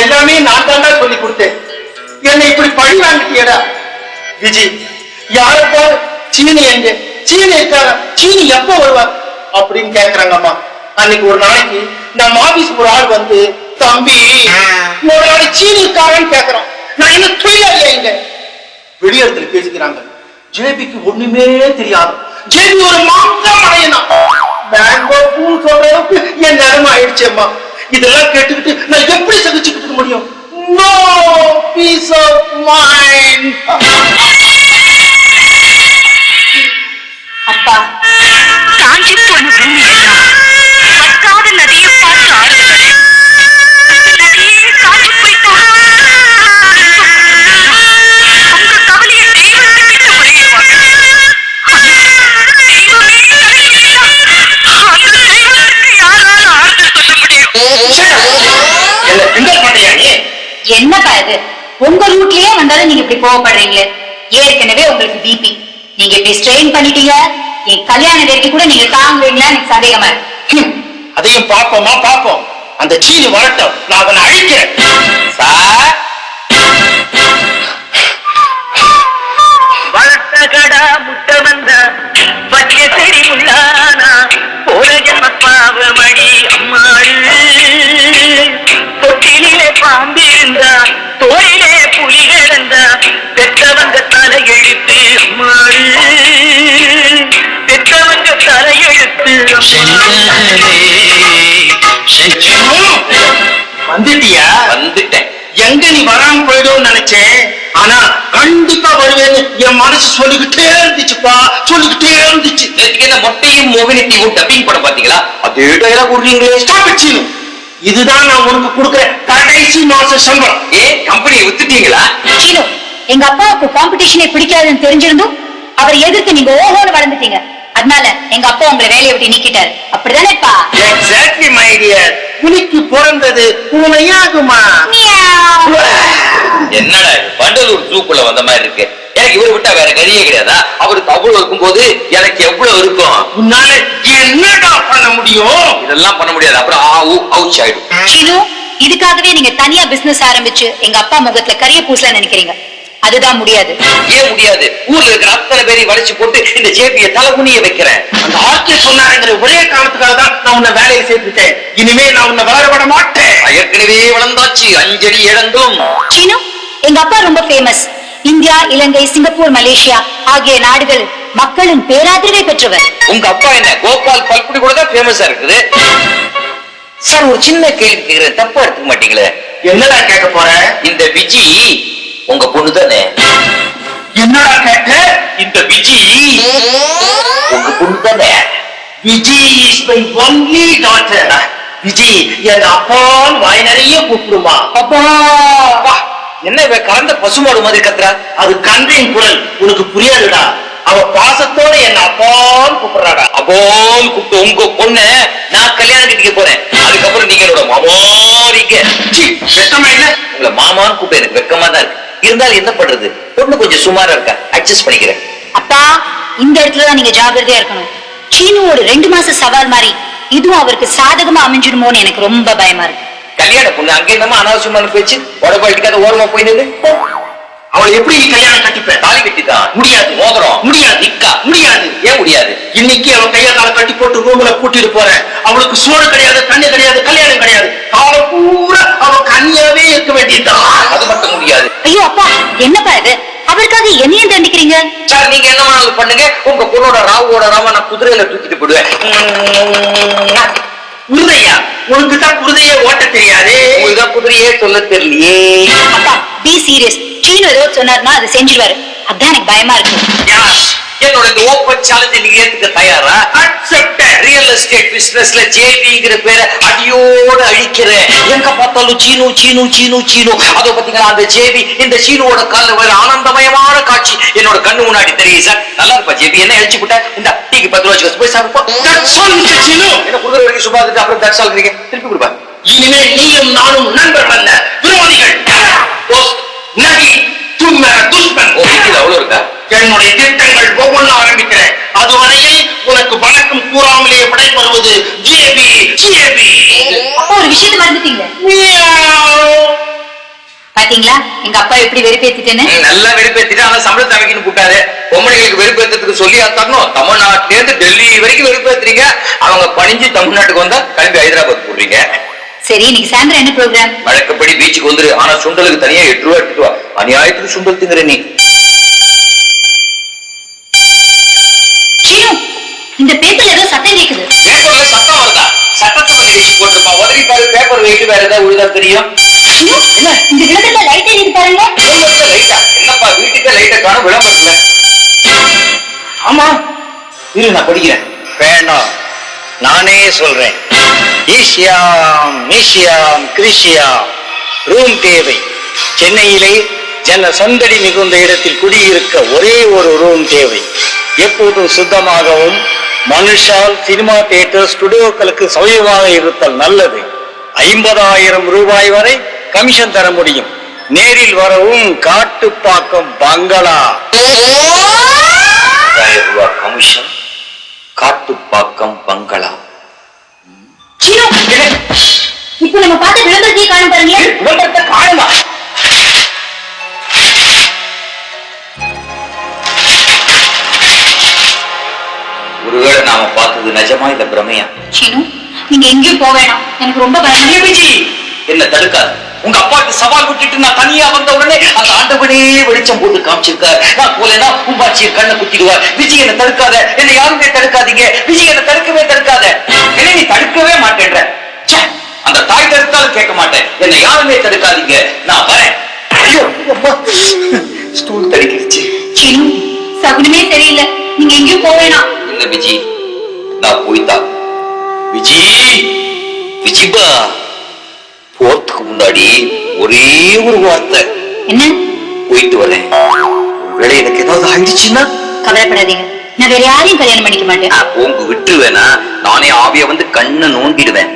எல்லாமே நான் தாண்டா சொல்லி கொடுத்தேன். என்னை இப்படி பழி வாங்கிட்டியடா? விஜய் யாருப்பா சீனி எங்க? சீனி இருக்காங்க சீனி எப்போ வருவா அப்படின்னு கேக்குறாங்கம்மா அன்னைக்கு ஒரு நாளைக்கு நம்ம ஆபீஸ் ஒரு ஆள் வந்து தம்பி ஒரு நாளைக்கு சீனி இருக்காங்கன்னு கேக்குறோம் நான் என்ன தொழிலாளியா இங்க? வெளியிடத்துல பேசிக்கிறாங்க. ஜேபிக்கு ஒண்ணுமே தெரியாது. ஜேபி ஒரு மாங்கம் மடையனா. மேங்கோ பூ சொல்ற அளவுக்கு என் நிலைமை ஆயிடுச்சேம்மா இதெல்லாம் கேட்டுக்கிட்டு நான் எப்படி இருக்க முடியும். நோ பீஸ் ஆஃப் மைண்ட் அப்பா. என்னப்பா இது? உங்க ரூட்லயே வந்தாலும் நீங்க இப்படி கோவப்படுறீங்களே. ஏற்கனவே உங்களுக்கு பிபி நீங்க இப்படி ஸ்ட்ரெயின் பண்ணிட்டீங்க. என் கல்யாண வரைக்கும் கூட நீங்க தாங்குவீங்களா எனக்கு சந்தேகமா இருக்கு. அதையும் பாப்போமா பார்ப்போம். அந்த சீனி வரட்டும். நான் அவனை அழிக்கிறேன். சார் இருந்தா தோளிலே புலி கிடந்தா பெற்றவங்க தலையெழுத்து அம்மாள். பெற்றவங்க தலையெழுத்து வந்துட்டியா? வந்துட்டேன். எங்க நீ வராம போயிடும்னு நினைச்சேன். ஆனா கண்டிப்பா வருவேன்னு என் மனசு சொல்லிக்கிட்டே இருந்துச்சுப்பா. சொல்லிக்கிட்டே இருந்துச்சு. மொட்டையும் மோகினித்தையும் டப்பிங் படம் பாத்தீங்களா அதே டயலாக் விடுறீங்களே. சீனு. இதுதான் நான் உனக்கு கொடுக்கிற கடைசி மாச சம்பளம். ஏ கம்பெனியை வித்துட்டீங்களா? சீனு எங்க அப்பாவுக்கு காம்படிஷனே பிடிக்காதுன்னு தெரிஞ்சிருந்தும் அவரை எதிர்த்து நீங்க ஓஹோன்னு வளர்ந்துட்டீங்க. அதனால எங்க அப்பா உங்களை வேலையை விட்டு நீக்கிட்டாரு. அப்படிதானேப்பா? எக்ஸாக்ட்லி மை டியர் புலிக்கு பிறந்தது பூனையாகுமா? என்னடா இது? வண்டலூர் ஜூக்குள்ள வந்த மாதிரி இருக்கு. எனக்கு இவரை விட்டா வேற கதியே கிடையாதா? அவருக்கு அவ்வளவு இருக்கும்போது எனக்கு எவ்வளவு இருக்கும்? உன்னால என்னடா பண்ண முடியும்? இதெல்லாம் பண்ண முடியாது. அப்புறம் ஆ ஊ அவுச் ஆயிடும். இதுக்காகவே நீங்க தனியா பிசினஸ் ஆரம்பிச்சு எங்க அப்பா முகத்துல கரிய பூசல நினைக்கிறீங்க. அதுதான் முடியாது. ஏன் முடியாது? ஊர்ல இருக்கிற அத்தனை பேரையும் வளைச்சு போட்டு இந்த ஜேபியை தலைகுனிய வைக்கிறேன். அந்த ஆட்சியர் சொன்னாருங்கிற ஒரே காரணத்துக்காக தான் நான் உன்னை வேலையை சேர்த்துட்டேன். இனிமே நான் உன்னை வளர விட மாட்டேன். ஏற்கனவே வளர்ந்தாச்சு. அஞ்சடி இழந்தும். சீனு எங்க அப்பா ரொம்ப famous India Ilangai Singapore Malaysia ஆகிய நாடுகள் மக்களின் பேராதரவை பெற்றவர். உங்க அப்பா என்ன கோபால் பல்குடி கூட தான் ஃபேமஸா இருக்குது? சார் ஒரு சின்ன கேள்வி கேக்குறேன். தப்பா எடுத்துக்க மாட்டீங்களே? என்னடா கேட்க போற? இந்த விஜி உங்க பொண்ணு தானே என்னடா கேட்ட இந்த விஜி உங்க பொண்ணு தானே Viji is my only daughter Viji என் அப்பான் வாய் நிறைய கூப்பிடுமா? அப்பா அப்பா, என்ன இவ கலந்த பசுமாடு மாதிரி கத்துறா? அது கன்றின் குரல். உனக்கு புரியாதுடா. அவ பாசத்தோட என்ன அப்பான்னு கூப்பிடுறாடா. அப்போன்னு கூப்பிட்டு உங்க பொண்ணு நான் கல்யாணம் கட்டிக்க போறேன். அதுக்கப்புறம் நீங்க என்னோட மாமாரிக்க சீ, இல்ல? உங்களை மாமான்னு கூப்பிட்டு எனக்கு வெக்கமா தான் இருக்கு. இருந்தாலும் என்ன பண்றது? பொண்ணு கொஞ்சம் சுமாரா இருக்கா? அட்ஜஸ்ட் பண்ணிக்கிறேன். அப்பா இந்த இடத்துல தான் நீங்க ஜாகிரதையா இருக்கணும். சீனு ஒரு ரெண்டு மாச சவால் மாதிரி இதுவும் அவருக்கு சாதகமா அமைஞ்சிடுமோன்னு எனக்கு ரொம்ப பயமா இருக்கு. கல்யாண பொண்ணு. அங்க என்னமா அனாவசியமான பேச்சு உடம்பு ஓரமா போய் நின்று அவளை எப்படி நீ கல்யாணம் கட்டிப்ப? தாலி கட்டிதான் முடியாது. மோதிரம். முடியாது. நிக்கா. முடியாது. ஏன் முடியாது? இன்னைக்கு அவன் கையை காலை கட்டி போட்டு ரூம்ல கூட்டிட்டு போறேன். அவளுக்கு சோறு கிடையாது தண்ணி கிடையாது கல்யாணம் கிடையாது. காலம் பூரா அவ கன்னியாவே இருக்க வேண்டியதுதான். அது மட்டும் முடியாது. ஐயோ அப்பா என்னப்பா இது? அவருக்காக என்னையும் தண்டிக்கிறீங்க? சார் நீங்க என்ன வேணாலும் பண்ணுங்க. உங்க பொண்ணோட ராவோட ராவ நான் குதிரையில தூக்கிட்டு போடுவேன் குருதையா உனக்கு தான் குருதையே ஓட்ட தெரியாது. தான் குதிரையே சொல்ல தெரியலையே. அப்பா பி சீரியஸ் சீனு ஏதோ சொன்னார்னா அதை செஞ்சிருவாரு. அதான் எனக்கு பயமா இருக்கு. என்னோட இந்த ஓப்பன் சேலஞ்சை நீங்க ஏத்துக்க தயாரா? அக்செப்டட் ரியல் எஸ்டேட் பிசினஸ்ல ஜேபிங்கிற பேரை அடியோடு அழிக்கிறேன். எங்க பார்த்தாலும் சீனு சீனு சீனு சீனு. அதோ பாத்தீங்களா அந்த ஜேபி இந்த சீனுவோட கால்ல வேற ஆனந்தமயமான காட்சி. என்னோட கண்ணு முன்னாடி தெரியுது சார் நல்லா இருப்பா ஜேபி என்ன அழிச்சு விட்ட இந்த டீக்கு பத்து ரூபா வச்சுக்கோ போய் சாப்பிடுப்பா. என்ன குதிரை வரைக்கும் சும்மா இருந்துட்டு அப்புறம் தட்ஸ் ஆல் நீங்க திருப்பி கொடுப்பா. இனிமேல் நீயும் நானும் நண்பர்கள் அல்ல விரோதிகள். நகி தும்ம வீட்டில் அவ்வளவு இருக்கா? என்னுடைய திட்டங்கள் ஒவ்வொன்றும் ஆரம்பிக்கிறேன். அதுவரையில் உனக்கு வணக்கம் கூறாமலே விடைபெறுவது ஜேபி ஜேபி. அப்பா ஒரு விஷயத்தை மறந்துட்டீங்க. பாத்தீங்களா? எங்க அப்பா எப்படி வெறுப்பேத்திட்டேன்னு? நல்லா வெறுப்பேத்திட்டு ஆனா சம்பளத்தை அமைக்கணும் கூட்டாரு பொம்பளைங்களுக்கு வெறுப்பேத்துறதுக்கு சொல்லி தரணும். தமிழ்நாட்டுல இருந்து டெல்லி வரைக்கும் வெறுப்பேத்துறீங்க. அவங்க பணிஞ்சு தமிழ்நாட்டுக்கு வந்தா கிளம்பி ஹைதராபாத் போடுறீங்க. சரி இன்னைக்கு சாயந்தரம் என்ன ப்ரோக்ராம் வழக்கப்படி பீச்சுக்கு வந்துரு. ஆனா சுண்டலுக்கு தனியா எட்டு ரூபா எடுத்துட்டு வா. அநியாயத்துக்கு சுண்டல் திங்குற நீ. இந்த பேப்பர்ல ஏதோ சத்தம் கேக்குது. பேப்பர்ல சத்தம் வருதா? சட்டத்தை பத்தி எழுதி போட்டிருப்பான் உதவி பாரு பேப்பர் வெயிட் வேற ஏதாவது உழுதா தெரியும்? சீனு இந்த விளக்கத்துல லைட் எரியுது பாருங்க. விளம்பரத்துல லைட்டா என்னப்பா வீட்டுக்கு லைட்டை காணும் விளம்பரத்துல? ஆமா. இரு நான் படிக்கிறேன். வேண்டாம் நானே சொல்றேன். ஈசியாம் மீசியாம் கிரிசியாம் ரூம் தேவை. சென்னையிலே ஜன சந்தடி மிகுந்த இடத்தில் குடியிருக்க ஒரே ஒரு ரூம் தேவை. எப்போதும் சுத்தமாகவும் மனுஷால் சினிமா தியேட்டர் ஸ்டுடியோக்களுக்கு சௌகரியமாக இருத்தல் நல்லது. ஐம்பதாயிரம் ரூபாய் வரை கமிஷன் தர முடியும். நேரில் வரவும் காட்டுப்பாக்கம் பங்களா. ரூபாய் கமிஷன் காட்டுப்பாக்கம் பங்களா. இப்போ நம்ம பார்த்த விளம்பரத்தையே காணும் பாருங்க விளம்பரத்தை காணுமா? நாம பார்த்தது நிஜமா இல்ல பிரமையா? சீனு நீங்க எங்கேயும் போக வேணாம். எனக்கு ரொம்ப பயமா. என்ன தடுக்காது உங்க அப்பாவுக்கு சவால் விட்டுட்டு நான் தனியா வந்த உடனே அந்த ஆண்டவனே வெளிச்சம் போட்டு காமிச்சிருக்கார். நான் போலேன்னா உம்பாச்சிய கண்ணை குத்திடுவார். விஜய் என்ன தடுக்காத. என்னை யாருமே தடுக்காதீங்க. விஜய் என்ன தடுக்கவே தடுக்காத. என்ன நீ தடுக்கவே மாட்டேன்ற. அந்த தாய் தடுத்தாலும் கேட்க மாட்டேன். என்னை யாருமே தடுக்காதீங்க. நான் வரேன். ஐயோ அம்மா. ஸ்டூல் தடுக்கிடுச்சு. சீனு சகுனமே சரியில்லை. நீங்க எங்கேயும் வேணாம். இல்ல விஜி? நான் போய்தான் விஜி விஜிபா போறதுக்கு முன்னாடி ஒரே ஒரு வார்த்தை என்ன? போயிட்டு வரேன் ஒருவேளை எனக்கு ஏதாவது ஆயிடுச்சுன்னா கவலைப்படாதீங்க. நான் வேற யாரையும் கல்யாணம் பண்ணிக்க மாட்டேன். போங்க விட்டுருவேனா? நானே ஆவிய வந்து கண்ணை நோண்டிடுவேன்.